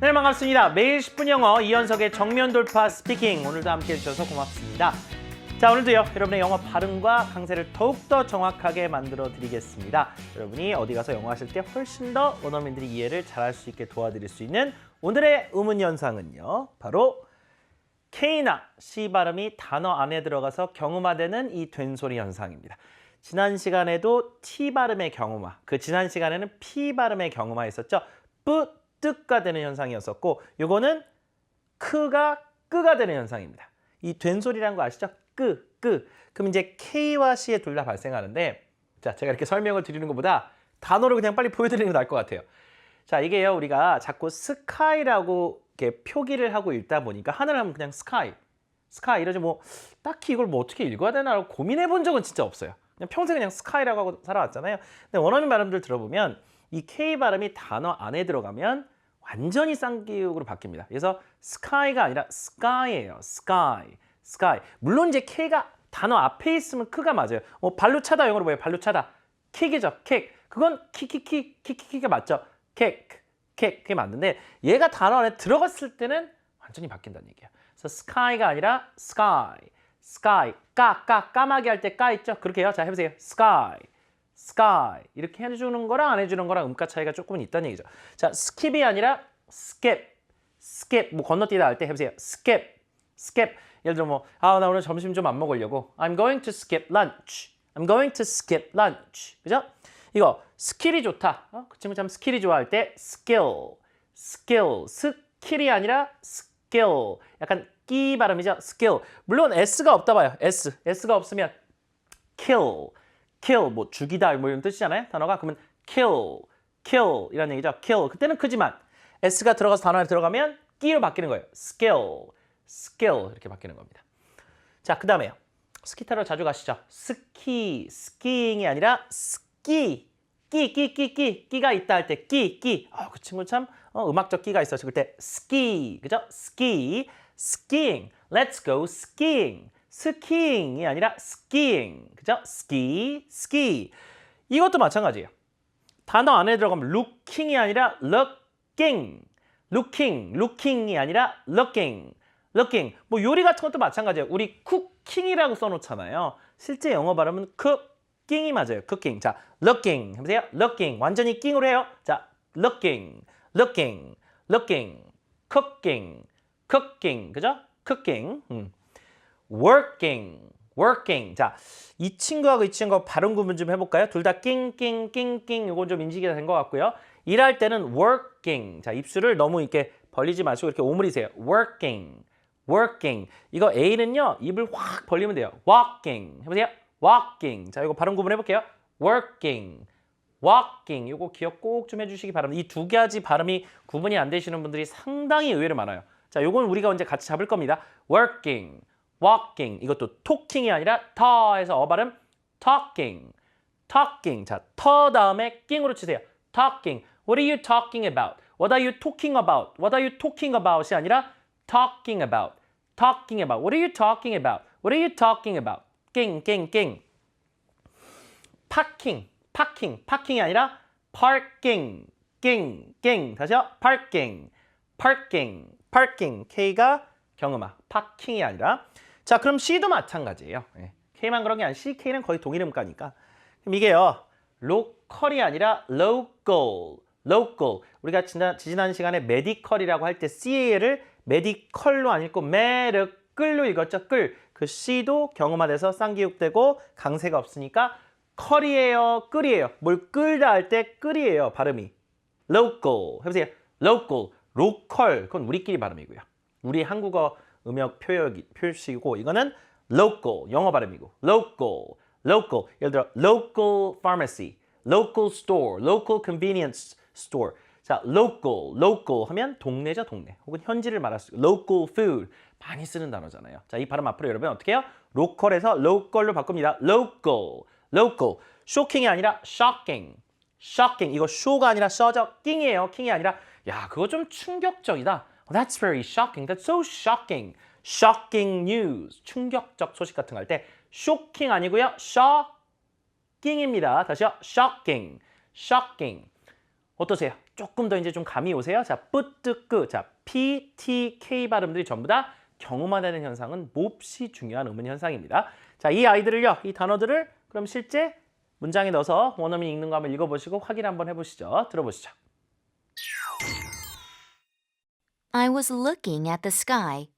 네 반갑습니다. 매일 10분 영어 이현석의 정면 돌파 스피킹 오늘도 함께 해주셔서 고맙습니다. 자 오늘도요 여러분의 영어 발음과 강세를 더욱더 정확하게 만들어 드리겠습니다. 여러분이 어디 가서 영어 하실 때 훨씬 더 원어민들이 이해를 잘할 수 있게 도와드릴 수 있는 오늘의 의문 현상은요 바로 K나 C 발음이 단어 안에 들어가서 경음화되는 이 된소리 현상입니다. 지난 시간에도 T 발음의 경음화, 그 지난 시간에는 P 발음의 경음화 있었죠. 뿌, 뜨가 되는 현상이었었고 요거는 크가 끄가 되는 현상입니다. 이 된소리라는 거 아시죠? 끄, 끄. 그럼 이제 K와 C에 둘 다 발생하는데 자, 제가 이렇게 설명을 드리는 것보다 단어를 그냥 빨리 보여드리는 게 나을 것 같아요. 자, 이게요. 우리가 자꾸 스카이라고 이렇게 표기를 하고 읽다 보니까 하늘 하면 그냥 스카이, 스카이 이러지 뭐 딱히 이걸 뭐 어떻게 읽어야 되나라고 고민해 본 적은 진짜 없어요. 그냥 평생 그냥 스카이라고 하고 살아왔잖아요. 근데 원어민 발음들 들어보면 이 K 발음이 단어 안에 들어가면 완전히 쌍기역으로 바뀝니다. 그래서 스카이가 아니라 스카이예요. 스카이, 스카이. 물론 이제 K가 단어 앞에 있으면 크가 맞아요. 어, 발로 차다 영어로 뭐예요? 발로 차다. 킥이죠. 킥. 그건 키키키 키키키가 맞죠. 킥, 킥 그게 맞는데 얘가 단어 안에 들어갔을 때는 완전히 바뀐다는 얘기예요. 그래서 스카이가 아니라 스카이, 스카이. 까, 까, 까마귀 할 때 까 있죠? 그렇게 해요. 자 해보세요. 스카이. Sky 이렇게 해주는 거랑 안 해주는 거랑 음가 차이가 조금은 있다는 얘기죠. 자, skip이 아니라 skip, skip 뭐 건너뛰다 할 때 해보세요. skip, skip. 예를 들어 뭐, 아, 나 오늘 점심 좀 안 먹으려고. I'm going to skip lunch. I'm going to skip lunch. 그죠? 이거 스킬이 좋다. 어? 그 친구 참 스킬이 좋아할 때 skill, skill, 스킬이 아니라 skill. 약간 끼 발음이죠. skill. 물론 s가 없다 봐요. s, s가 없으면 kill. Kill 뭐 죽이다 뭐 이런 뜻이잖아요 단어가. 그러면 kill kill 이라는 얘기죠. kill. 그때는 크지만 s가 들어가서 단어 안에 들어가면 끼로 바뀌는 거예요. skill skill 이렇게 바뀌는 겁니다. 자 그 다음에요. 스키 타러 자주 가시죠? 스키 스키잉이 아니라 스키 끼 끼 끼 끼 끼가 있다 할 때 끼 끼. 아, 그 친구 참 어, 음악적 끼가 있어서 그때 스키. 그죠? 스키 skiing let's go skiing 스키잉이 아니라 스키잉. 그죠? 스키, 스키. 이것도 마찬가지예요. 단어 안에 들어가면 looking이 아니라 looking. looking, looking이 아니라 looking. looking. 뭐 요리 같은 것도 마찬가지예요. 우리 cooking이라고 써 놓잖아요. 실제 영어 발음은 cooking이 맞아요. cooking. 자, looking. 해보세요. looking. 완전히 킹으로 해요. 자, looking, looking, looking, cooking, cooking. 그죠? cooking. 음. Working, working. 자, 이 친구하고 이 친구하고 발음 구분 좀 해볼까요? 둘 다 낑낑, 낑낑. 이건 좀 인식이 된 것 같고요. 일할 때는 working. 자, 입술을 너무 이렇게 벌리지 마시고 이렇게 오므리세요. working, working. 이거 A는요, 입을 확 벌리면 돼요. walking. 해보세요. walking. 자, 이거 발음 구분 해볼게요. working, walking. 이거 기억 꼭 좀 해주시기 바랍니다. 이 두 가지 발음이 구분이 안 되시는 분들이 상당히 의외로 많아요. 자, 요건 우리가 이제 같이 잡을 겁니다. working, walking 이것도 talking이 아니라 터에서 어 발음 talking talking 자터 다음에 킹으로 치세요 talking what are you talking about what are you talking about what are you talking about이 아니라 talking about talking about what are you talking about what are you talking about 킹킹킹 parking parking parking이 아니라 parking 킹킹 다시요 parking parking parking K가 경음아 파킹이 아니라 자, 그럼 C도 마찬가지예요. 예. K만 그런 게 아니라 C, K는 거의 동일 음가니까. 그럼 이게요. 로컬이 아니라 local. 우리가 지난, 지난 시간에 메디컬이라고 할 때 CA를 메디컬로 안 읽고 메르끌로 읽었죠. 끌. 그 C도 경음화돼서 쌍기육되고 강세가 없으니까 컬이에요, 끌이에요. 뭘 끌다 할 때 끌이에요, 발음이. local. 해보세요. local. 로컬. 그건 우리끼리 발음이고요. 우리 한국어 음역 표역이 표시고 이거는 local 영어 발음이고 local local 예를 들어 local pharmacy, local store, local convenience store. 자, local, local 하면 동네죠, 동네. 혹은 현지를 말할 수 local food 많이 쓰는 단어잖아요. 자, 이 발음 앞으로 여러분 어떻게 해요? 로컬에서 local로 바꿉니다. local, local. shocking이 아니라 shocking. shocking. 이거 show가 아니라 show죠. 킹이에요. 킹이 아니라 야, 그거 좀 충격적이다. That's very shocking. That's so shocking. shocking news. 충격적 소식 같은 거 할 때 shocking 아니고요. shocking입니다. 다시요. shocking. shocking. 어떠세요? 조금 더 이제 좀 감이 오세요? 자, 뿌뜨끄. 자, P, T, K 발음들이 전부 다 경음화되는 현상은 몹시 중요한 음운 현상입니다. 자, 이 아이들을요, 이 단어들을 그럼 실제 문장에 넣어서 원어민 읽는 거 한번 읽어보시고 확인 한번 해보시죠. 들어보시죠. I was looking at the sky.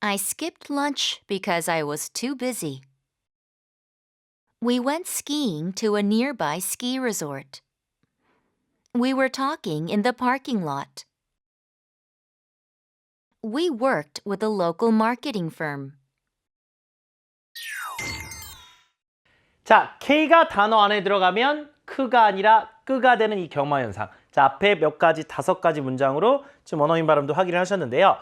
I skipped lunch because I was too busy. We went skiing to a nearby ski resort. We were talking in the parking lot. We worked with a local marketing firm. 자, K가 단어 안에 들어가면 크가 아니라 끄가 되는 이 경마 현상. 자, 앞에 몇 가지, 다섯 가지 문장으로 지금 원어민 발음도 확인을 하셨는데요.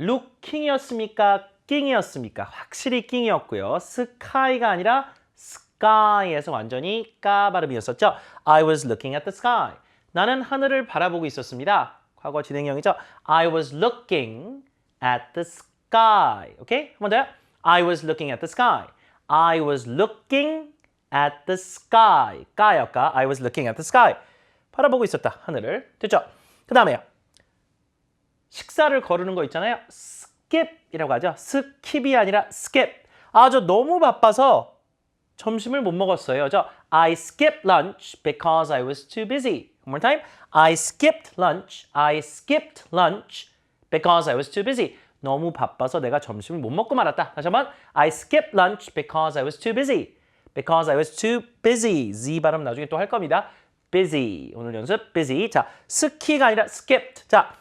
looking이었습니까? 낑이었습니까? 확실히 낑이었고요. sky가 아니라 sky에서 완전히 까 발음이었었죠. I was looking at the sky. 나는 하늘을 바라보고 있었습니다. 과거 진행형이죠. I was looking at the sky. 오케이? 한번 더요. I was looking at the sky. I was looking at the sky. 까였까? I was looking at the sky. 바라보고 있었다. 하늘을. 됐죠? 그 다음에요. 식사를 거르는 거 있잖아요. skip이라고 하죠. skip이 아니라 skip. 아, 저 너무 바빠서 점심을 못 먹었어요. 저 I skipped lunch because I was too busy. One more time. I skipped lunch. I skipped lunch because I was too busy. 너무 바빠서 내가 점심을 못 먹고 말았다. 다시 한번. I skipped lunch because I was too busy. Because I was too busy. Z 발음 나중에 또 할 겁니다. Busy. 오늘 연습 busy. 자, 스키가 아니라 skipped. 자,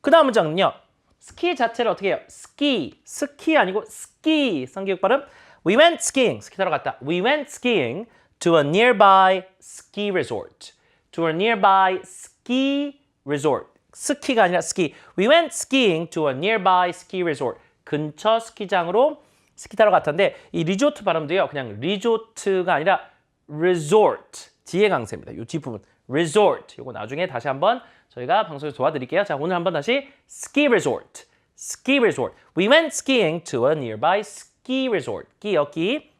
그 다음 문장은요. 스키 자체를 어떻게 해요? 스키. 스키 아니고 스키. 성교육 발음. We went skiing. 스키 타러 갔다. We went skiing to a nearby ski resort. To a nearby ski resort. 스키가 아니라 스키. We went skiing to a nearby ski resort. 근처 스키장으로 스키 타러 갔던데 이 리조트 발음도요. 그냥 리조트가 아니라 resort. 뒤에 강세입니다. 이 뒷부분. resort. 이거 나중에 다시 한번 저희가 방송에서 도와드릴게요. 자, 오늘 한번 다시 ski resort. ski resort. We went skiing to a nearby ski resort. 끼요, 끼.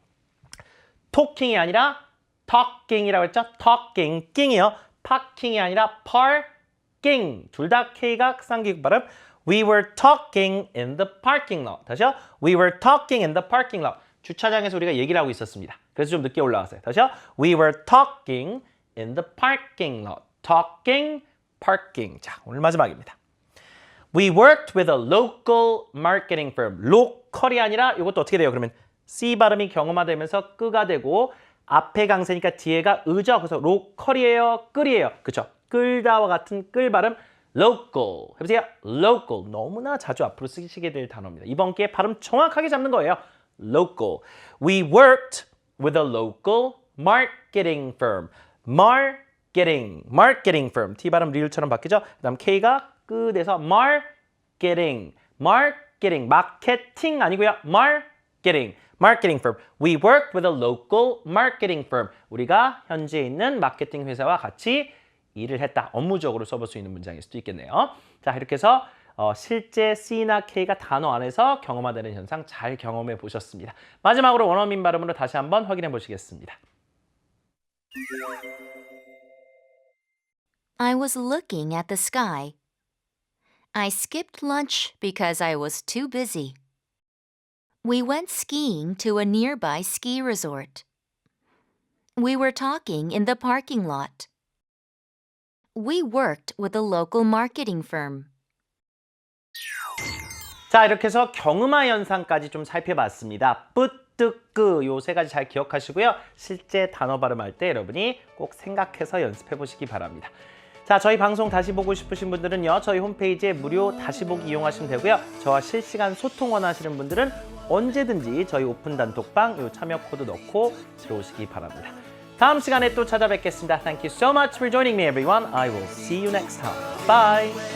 talking이 아니라 talking이라고 했죠? talking, 낑이요. parking이 아니라 parking. 둘 다 K가 쌍기국 발음. We were talking in the parking lot. 다시요. We were talking in the parking lot. 주차장에서 우리가 얘기를 하고 있었습니다. 그래서 좀 늦게 올라왔어요. 다시요. We were talking in the parking lot. talking, parking. 자, 오늘 마지막입니다. We worked with a local marketing firm. 로컬이 아니라 이것도 어떻게 돼요? 그러면 C 발음이 경음화되면서 끄가 되고 앞에 강세니까 뒤에가 의죠. 그래서 로컬이에요, 끌이에요. 그렇죠? 끌다와 같은 끌 발음 local. 해보세요. local. 너무나 자주 앞으로 쓰시게 될 단어입니다. 이번 기회에 발음 정확하게 잡는 거예요. local. We worked with a local marketing firm. marketing. marketing firm. T 발음 리을처럼 바뀌죠? 그 다음 K가 끝에서 marketing. marketing. 마케팅 아니고요. marketing. marketing firm. We worked with a local marketing firm. 우리가 현지에 있는 마케팅 회사와 같이 일을 했다. 업무적으로 써볼 수 있는 문장일 수도 있겠네요. 자, 이렇게 해서 어, 실제 C나 K가 단어 안에서 경험화되는 현상 잘 경험해 보셨습니다. 마지막으로 원어민 발음으로 다시 한번 확인해 보시겠습니다. I was looking at the sky. I skipped lunch because I was too busy. We went skiing to a nearby ski resort. We were talking in the parking lot. We worked with a local marketing firm. 자, 이렇게 해서 경음화 현상까지 좀 살펴봤습니다. 뿌뜨끄 요 세 가지 잘 기억하시고요. 실제 단어 발음할 때 여러분이 꼭 생각해서 연습해 보시기 바랍니다. 자, 저희 방송 다시 보고 싶으신 분들은요. 저희 홈페이지에 무료 다시 보기 이용하시면 되고요. 저와 실시간 소통 원하시는 분들은 언제든지 저희 오픈 단톡방 요 참여 코드 넣고 들어오시기 바랍니다. 다음 시간에 또 찾아뵙겠습니다. Thank you so much for joining me everyone. I will see you next time. Bye.